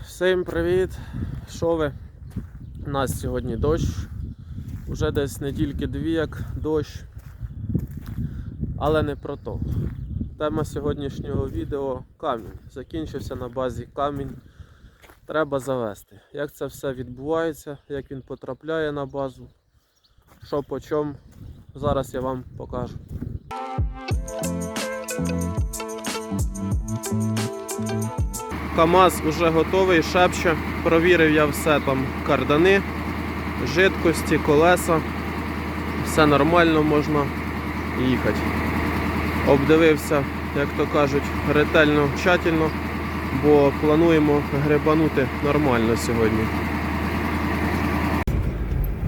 Всім привіт! Що ви? У нас сьогодні дощ. Уже десь недільки дві як дощ. Але не про то. Тема сьогоднішнього відео камінь. Закінчився на базі камінь. Треба завести. Як це все відбувається, як він потрапляє на базу, що по чому. Зараз я вам покажу. КАМАЗ уже готовий, шепче. Провірив я все там кардани, жидкості, колеса. Все нормально, можна їхати. Обдивився, як то кажуть, ретельно, тщательно, бо плануємо грибанути нормально сьогодні.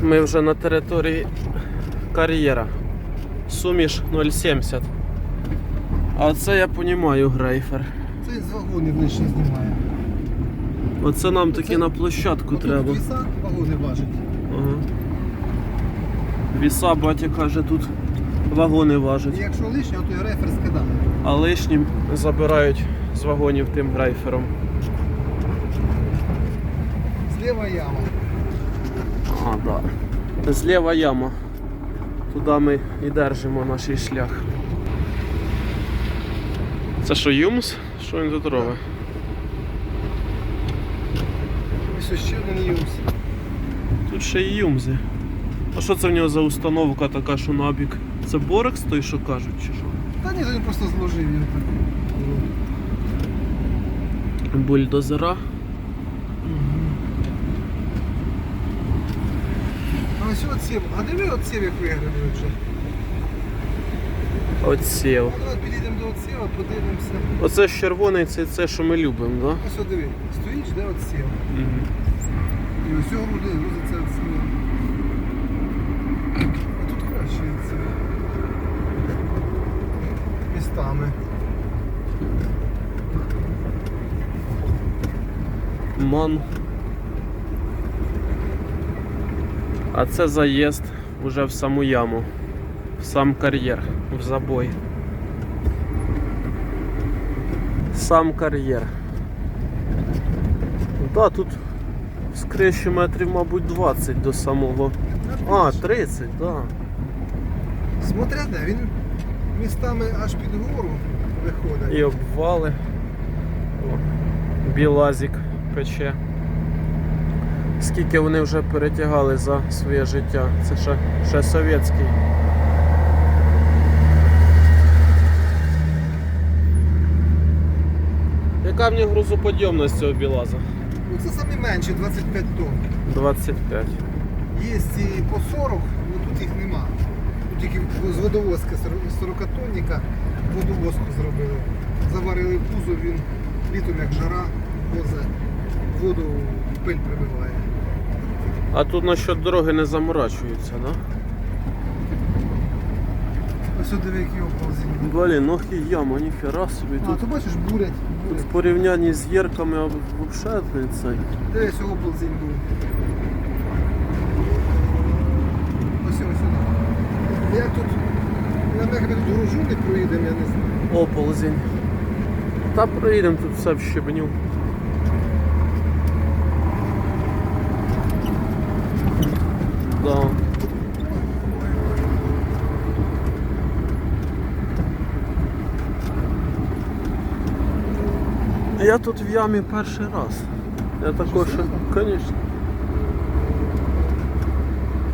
Ми вже на території кар'єра. Суміш 0,70. А це я понімаю грейфер. Це з вагонів лише знімає. Оце нам таки на площадку треба. віса вагони важать. Ага. Віса, батя каже, тут вагони І важать. якщо лишнє, то і рефер скидає. А лишнім забирають з вагонів тим грейфером. Зліва яма. А, да. Зліва яма. Туди ми і держимо наш шлях. Це що, юмс? Що він тут робить? Ось ще один юз. Тут ще й юмзи. А що це в нього за установка така, що набік? Це Борекс той, що кажуть, чи що? Та ні, він просто зложив його так. Бульдозера. А ось отсів. А диви отсів, як виграли вже. Отсів. А давай підійдемо до отсіва, подивимося. Оце ж червоний, це це, що ми любимо, да? Ось от диви. Стоїть, де отсів. Угу. І ось цього буде грузиться отсів. А тут краще отсів. Містами. Ман. А це заїзд уже в саму яму, сам кар'єр, в забой. Сам кар'єр. Да, тут з метрів, мабуть, 20 до самого. А, 30, да. Смотря де, він містами аж під гору виходить. І обвали. О, білазик пече. Скільки вони вже перетягали за своє життя. Це ще, ще совєтський. Яка в нього грузоподйомність цього білаза? Ну це самі менші, 25 тонн. 25. Є і по 40, але тут їх нема. Тут тільки з водовозки 40-тонника водовозку зробили. Заварили кузов, він літом як жара, возить воду пиль прибиває. А тут насчет дороги не заморачуються, да? Ось диви, який оползень. Блін, і яма, ніхера собі. А, Тут, то бачиш, бурять, тут бурять. в порівнянні з єрками взагалі цей. Дивись, оползень був. Ось. Як тут, на мене тут гружу не проїдемо, я не знаю. Оползень. Та проїдемо тут все в щебню. Да. Я тут в ямі перший раз. Я також, звісно.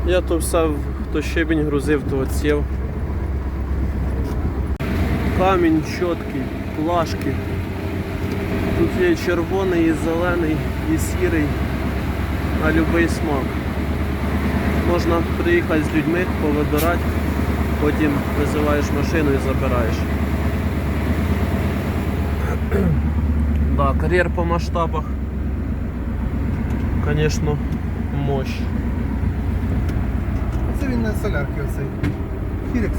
Я то все, в- то щебінь грузив, то отсів. Камінь чіткий, плашки. Тут є і червоний, і зелений, і сірий, на будь-який смак. Можна приїхати з людьми, повибирати, потім визиваєш машину і забираєш. Да, кар'єр по масштабах. Звісно, мощь. Це він на солярки оцей. Хірекс.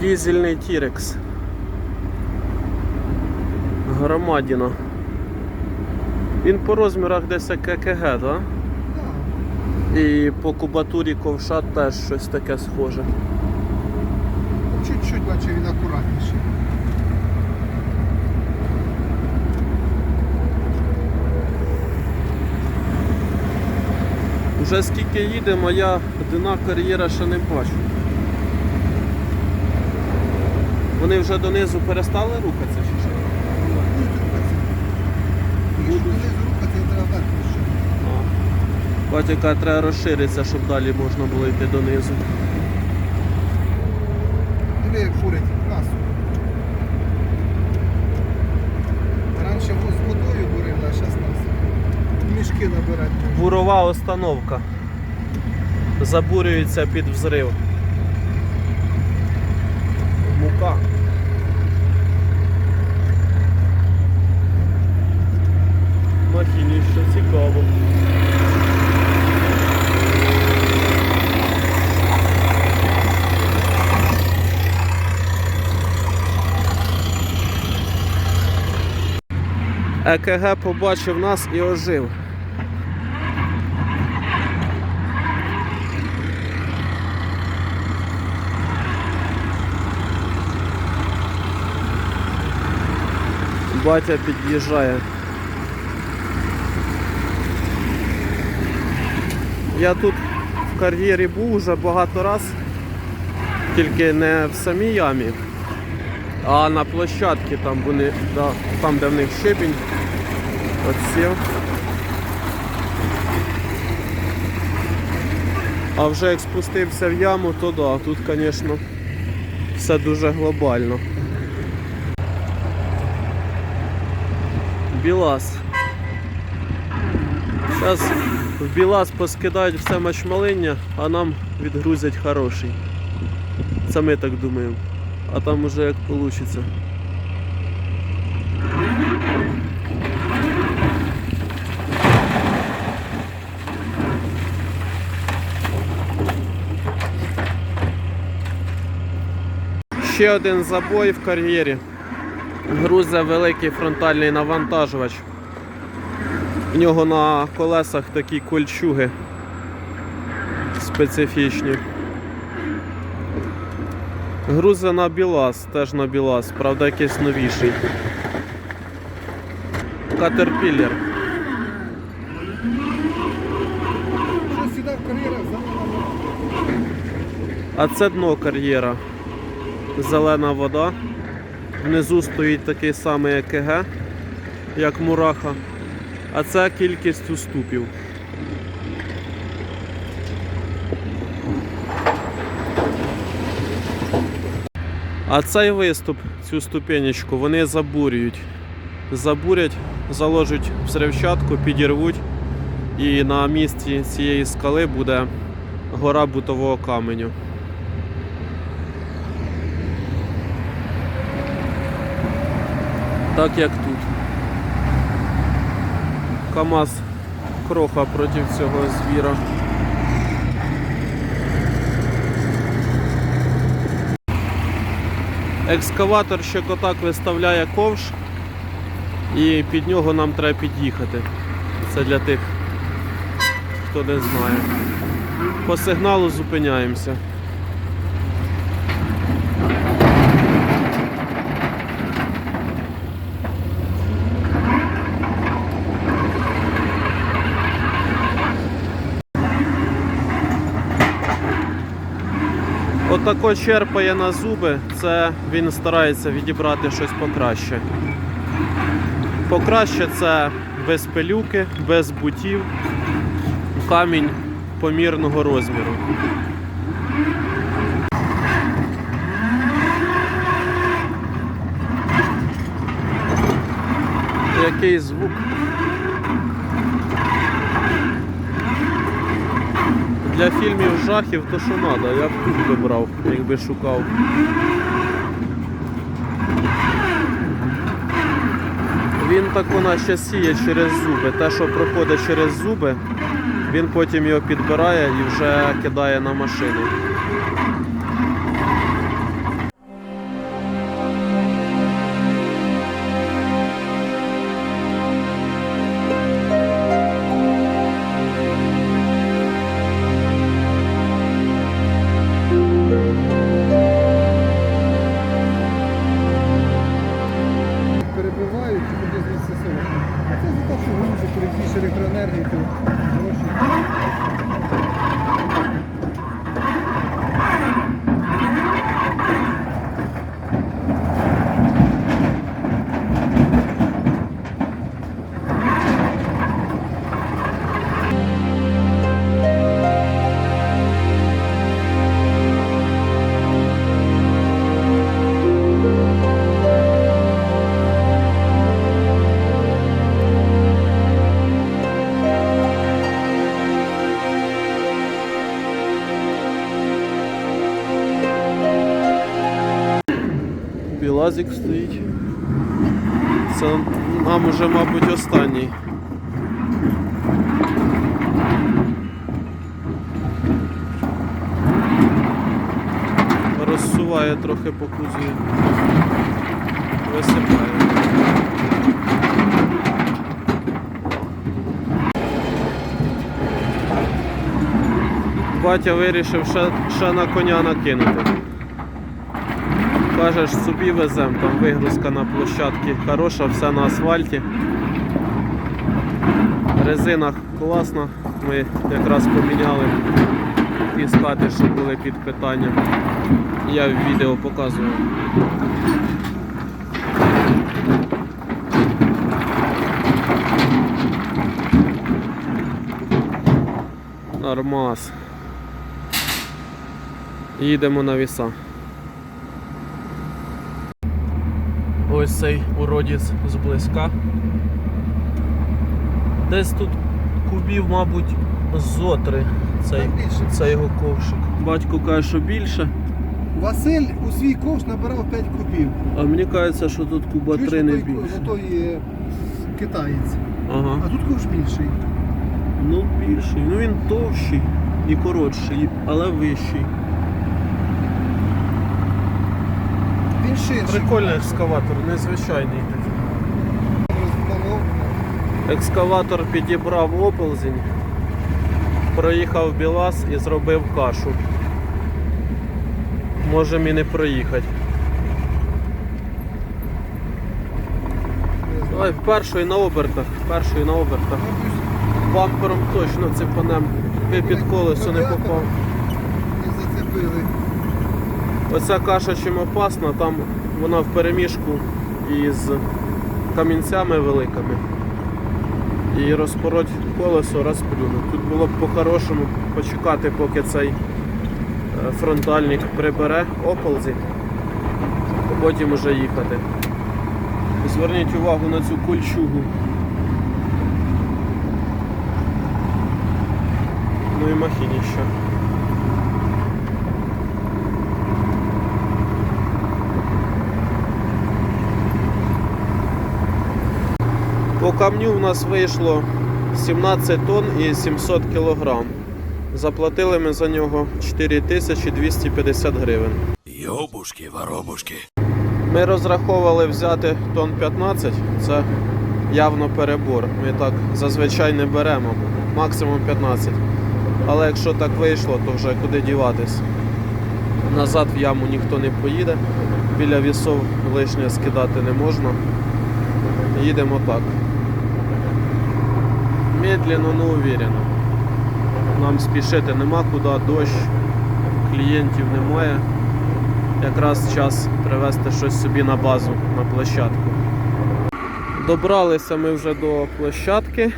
Дізельний Тірекс. Громадіна. Він по розмірах десь як ККГ, так? Да? Да. І по кубатурі ковша теж щось таке схоже. Чуть-чуть, наче він акуратніший. Вже скільки їдемо, а я дна кар'єра ще не бачу. Вони вже донизу перестали рухатися чи що? Якщо донизу рухати, треба вверх ще. А. Батя треба розширитися, щоб далі можна було йти донизу. Диви, як курять масу. Раніше з водою бурили, а зараз нас мішки набирати. Бурова установка. Забурюється під взрив. Мука. Махініще цікаво. ЕКГ побачив нас і ожив. Батя під'їжджає. Я тут в кар'єрі був вже багато раз, тільки не в самій ямі, а на площадці там вони, да, там де в них щебінь. От сів. А вже як спустився в яму, то да, тут, звісно, все дуже глобально. Білас. Зараз в Білас поскидають все мачмалиння, а нам відгрузять хороший. Це ми так думаємо. А там уже як вийде. Ще один забой в кар'єрі. Грузе великий фронтальний навантажувач. В нього на колесах такі кольчуги специфічні. Грузе на Білас, теж на Білас, правда якийсь новіший. Катерпіллер. А це дно кар'єра. Зелена вода. Внизу стоїть такий самий ЕКГ, як мураха. А це кількість уступів. А цей виступ, цю ступенечку, вони забурюють. Забурять, заложать взривчатку, підірвуть, і на місці цієї скали буде гора бутового каменю. Так як тут. КАМАЗ кроха проти цього звіра. Екскаватор ще котак виставляє ковш і під нього нам треба під'їхати. Це для тих, хто не знає. По сигналу зупиняємося. Отако черпає на зуби, це він старається відібрати щось покраще. Покраще це без пилюки, без бутів, камінь помірного розміру. Який звук? Для фільмів жахів то що треба, я б тут би брав, якби шукав. Він так вона ще сіє через зуби. Те, що проходить через зуби, він потім його підбирає і вже кидає на машину. Газик стоїть. Це нам уже, мабуть, останній. Розсуває трохи по кузові. Висипає. Батя вирішив ще, ще на коня накинути. Кажеш, собі везем, там вигрузка на площадці хороша, все на асфальті. Резина класна, ми якраз поміняли ті скати, що були під питанням. Я в відео показував. Нормас. Їдемо на віса. Ось цей уродець зблизька. Десь тут кубів, мабуть, зотри цей, цей його ковшик. Батько каже, що більше, Василь у свій ковш набирав 5 кубів. а мені кажеться, що тут куба Чуєш, 3 не той- більше. той е, китаєць. Ага. А тут ковш більший. Ну більший. Ну він товщий і коротший, але вищий. Ширший. Прикольний екскаватор, незвичайний такий. Екскаватор підібрав оползень, проїхав Білас і зробив кашу. Можемо і не проїхати. Давай першої на обертах, першої на обертах. Бампером точно цепанем. Би під колесо не попав. Не зацепили. Оця каша чим опасна, там вона в переміжку із камінцями великими. І розпороть колесо, розплюнуть. Тут було б по-хорошому почекати, поки цей е, фронтальник прибере оползі, а потім уже їхати. Зверніть увагу на цю кульчугу. Ну і махініще. По камню в нас вийшло 17 тонн і 700 кілограм. Заплатили ми за нього 4250 гривень. Йобушки, воробушки. Ми розраховували взяти тонн 15, це явно перебор. Ми так зазвичай не беремо, максимум 15. Але якщо так вийшло, то вже куди діватись. Назад в яму ніхто не поїде, біля вісов лишнє скидати не можна. Їдемо так. Медленно, но уверенно. Нам спішити нема куди, дощ, клієнтів немає. Якраз час привезти щось собі на базу, на площадку. Добралися ми вже до площадки.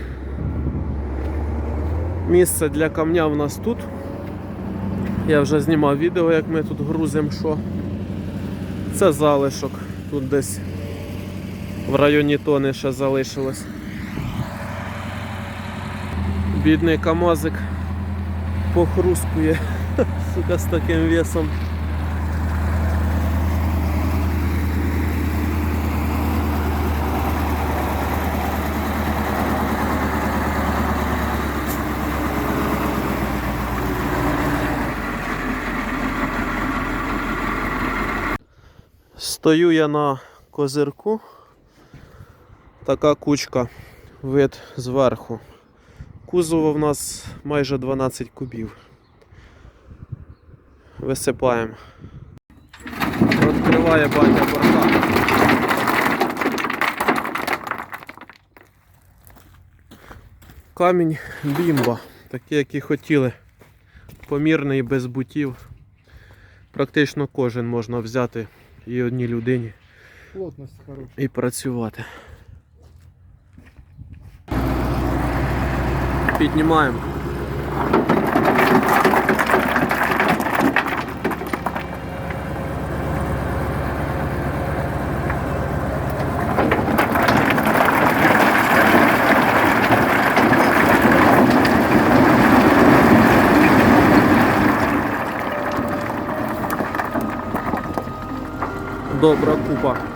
Місце для камня в нас тут. Я вже знімав відео, як ми тут грузимо що. Це залишок. Тут десь в районі тони ще залишилось. Бідний камазик похрускує сука, з таким весом. Стою я на козирку. Така кучка, вид зверху. Кузова в нас майже 12 кубів. Висипаємо. Відкриває батя борта. Камінь бімба, такий, як і хотіли. Помірний без бутів. Практично кожен можна взяти і одній людині Плотність хороша. і працювати. Піднімаємо. Добра купа.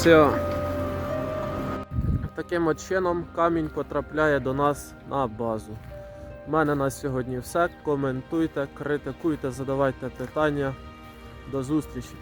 все. Таким от чином камінь потрапляє до нас на базу. У мене на сьогодні все. Коментуйте, критикуйте, задавайте питання. До зустрічі!